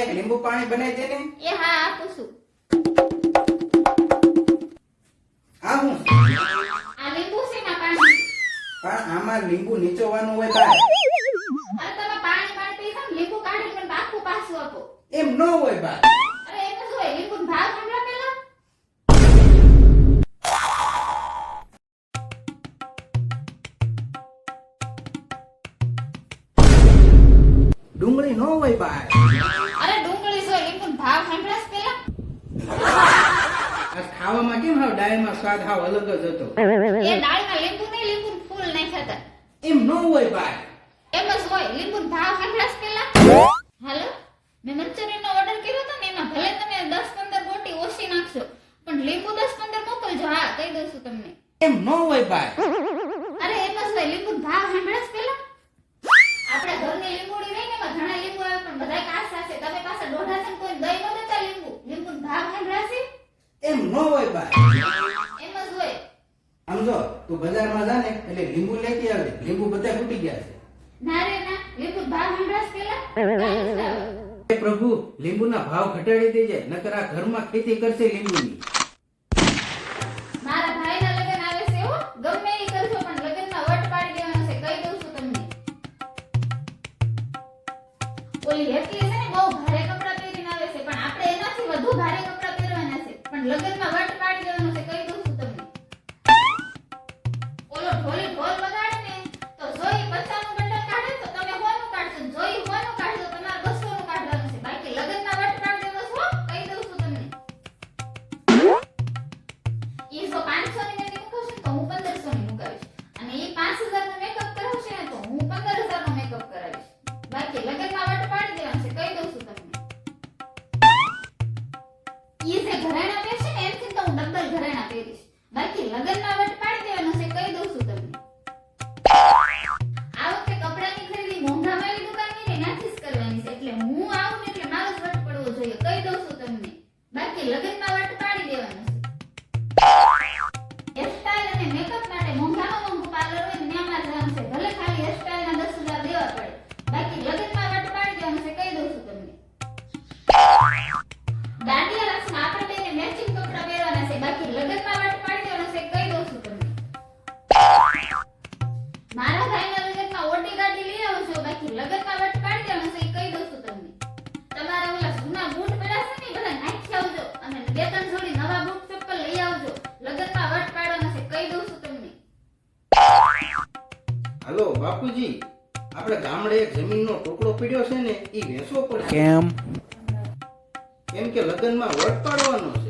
એક લીંબુ પાણી બનાવી દે ને. એ હા આપું છું. આ હું. આ લીંબુ છે ના પાણી. પણ આમાં લીંબુ નીચોવાનું હોય બાય અરે તમે પાણી પાણી પી જાઓ લીંબુ કાઢીને મને પાછું પાછું આપો. એમ ન હોય બાય અરે એમ જ હોય લીંબુ ભાવ સાંભળો પેલા ડુંગળી ન હોય લીંબુ ભાવ સાંભળાશ પેલા આ ખાવામાં કેમ હાવ ડાળમાં સ્વાદ હાવ અલગ જ હતો? એ ડાળમાં લીંબુ નહીં લીંબુ ફૂલ નાખ્યા હતા એમ ન હોય ભાઈ. એમ જ હોય. લીંબુ ભાવ સાંભળાશ પેલા હાલો? મેં મંચુરિયન નો ઓર્ડર કર્યો હતો ને એમાં ભલે તમે 10 15 ગોટી ઓછી નાખશો પણ લીંબુ 10 15 મોકલજો. હા કહી દઉં છું તમને. એમ ન હોય ભાઈ. અરે એમ જ હોય. લીંબુ ભાવ સાંભળાશ પેલા આપણે ઘરની લીંબુડી રહી ને એમાં ઘણા લીંબુ આવે પણ બધાય કાચા છે તમે પાસે દોઢા છે ને કોઈ દહીં ન દેતા લીંબુ લીંબુ ભાવ સાંભળાશે એમ ન હોય બાય એમ જ હોય. સમજો તો બજારમાં જા ને એટલે લીંબુ લેતી આવે લીંબુ બધા ફૂટી ગયા છે. ના રે ના. લીંબુ ભાવ પેલા? પ્રભુ લીંબુના ભાવ ઘટાડી દેજે નકર આ ઘરમાં ખેતી કરશે લીંબુની. મારા ભાઈના લગ્ન આવે છે હો. ગમે ઈ કરજો પણ લગ્નમાં વટ પાડી દેવાનો છે. કહી દઉં છું તમને. ઓલી હેતલી બાકી લગનમાં વટ પાડી દેવાનું છે, કહી દઉં છું તમને. આ વખતે કપડાની ખરીદી મોંઘામાની દુકાનની ને ત્યાંથી જ કરવાની છે, એટલે હું આવું ને એટલે મારો જ વટ પડવો જોઈએ, કહી દઉં છું તમને. બાકી લગનમાં હાલો બાપુજી. આપણે ગામડે એક જમીનનો ટુકડો પડ્યો છે ને એ વેચવો પડશે કેમ? કેમ કે લગ્નમાં વટ પાડવાનો છે.